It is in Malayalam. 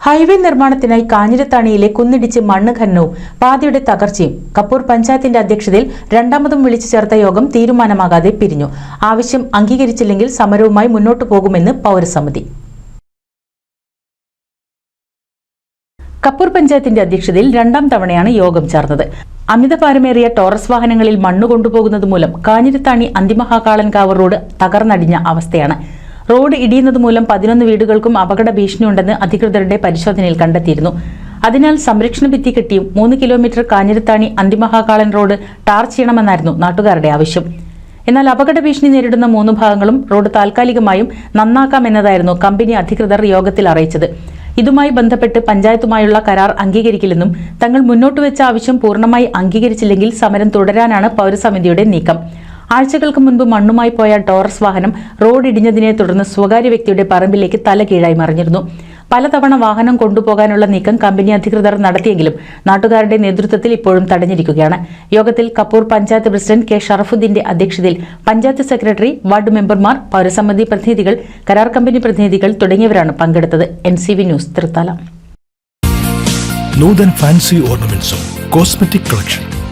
ഹൈവേ നിർമ്മാണത്തിനായി കാഞ്ഞിരത്താണിയിലെ കുന്നിടിച്ച് മണ്ണ് ഖനനവും പാതയുടെ തകർച്ചയും കപ്പൂർ പഞ്ചായത്തിന്റെ അധ്യക്ഷതയിൽ രണ്ടാമതും വിളിച്ചു ചേർത്ത യോഗം തീരുമാനമാകാതെ പിരിഞ്ഞു. ആവശ്യം അംഗീകരിച്ചില്ലെങ്കിൽ സമരവുമായി മുന്നോട്ടു പോകുമെന്ന് പൗരസമിതി. കപ്പൂർ പഞ്ചായത്തിന്റെ അധ്യക്ഷതയിൽ രണ്ടാം തവണയാണ് യോഗം ചേർന്നത്. അമിതഭാരമേറിയ ടോറസ് വാഹനങ്ങളിൽ മണ്ണ് കൊണ്ടുപോകുന്നത് മൂലം കാഞ്ഞിരത്താണി അന്തിമഹാകാളൻകാവ് റോഡ് തകർന്നടിഞ്ഞ അവസ്ഥയാണ്. റോഡ് ഇടിയുന്നത് മൂലം പതിനൊന്ന് വീടുകൾക്കും അപകട ഭീഷണിയുണ്ടെന്ന് അധികൃതരുടെ പരിശോധനയിൽ കണ്ടെത്തിയിരുന്നു. അതിനാൽ സംരക്ഷണ ഭിത്തി കെട്ടിയും മൂന്ന് kilometre Kanjirathani Anthimahakalan road tar ചെയ്യണമെന്നായിരുന്നു നാട്ടുകാരുടെ ആവശ്യം. എന്നാൽ അപകട ഭീഷണി നേരിടുന്ന മൂന്ന് ഭാഗങ്ങളും റോഡ് താൽക്കാലികമായും നന്നാക്കാമെന്നതായിരുന്നു കമ്പനി അധികൃതർ യോഗത്തിൽ അറിയിച്ചത്. ഇതുമായി ബന്ധപ്പെട്ട് പഞ്ചായത്തുമായുള്ള കരാർ അംഗീകരിക്കില്ലെന്നും തങ്ങൾ മുന്നോട്ട് വെച്ച ആവശ്യം പൂർണമായി അംഗീകരിച്ചില്ലെങ്കിൽ സമരം തുടരാനാണ് പൗരസമിതിയുടെ നീക്കം. ആഴ്ചകൾക്ക് മുൻപ് മണ്ണുമായി പോയ ടോറസ് വാഹനം റോഡ് ഇടിഞ്ഞതിനെ തുടർന്ന് സ്വകാര്യ വ്യക്തിയുടെ പറമ്പിലേക്ക് തല കീഴായി മറിഞ്ഞിരുന്നു. പലതവണ വാഹനം കൊണ്ടുപോകാനുള്ള നീക്കം കമ്പനി അധികൃതർ നടത്തിയെങ്കിലും നാട്ടുകാരുടെ നേതൃത്വത്തിൽ ഇപ്പോഴും തടഞ്ഞിരിക്കുകയാണ്. യോഗത്തിൽ കപ്പൂർ പഞ്ചായത്ത് പ്രസിഡന്റ് കെ ഷറഫുദ്ദീന്റെ അധ്യക്ഷതയിൽ പഞ്ചായത്ത് സെക്രട്ടറി വാർഡ് മെമ്പർമാർ പൗരസമിതി പ്രതിനിധികൾ കരാർ കമ്പനി പ്രതിനിധികൾ തുടങ്ങിയവരാണ് പങ്കെടുത്തത്. N C V news Thrithala. Nuthan fancy ഓർണമെന്റ്സും cosmetic collection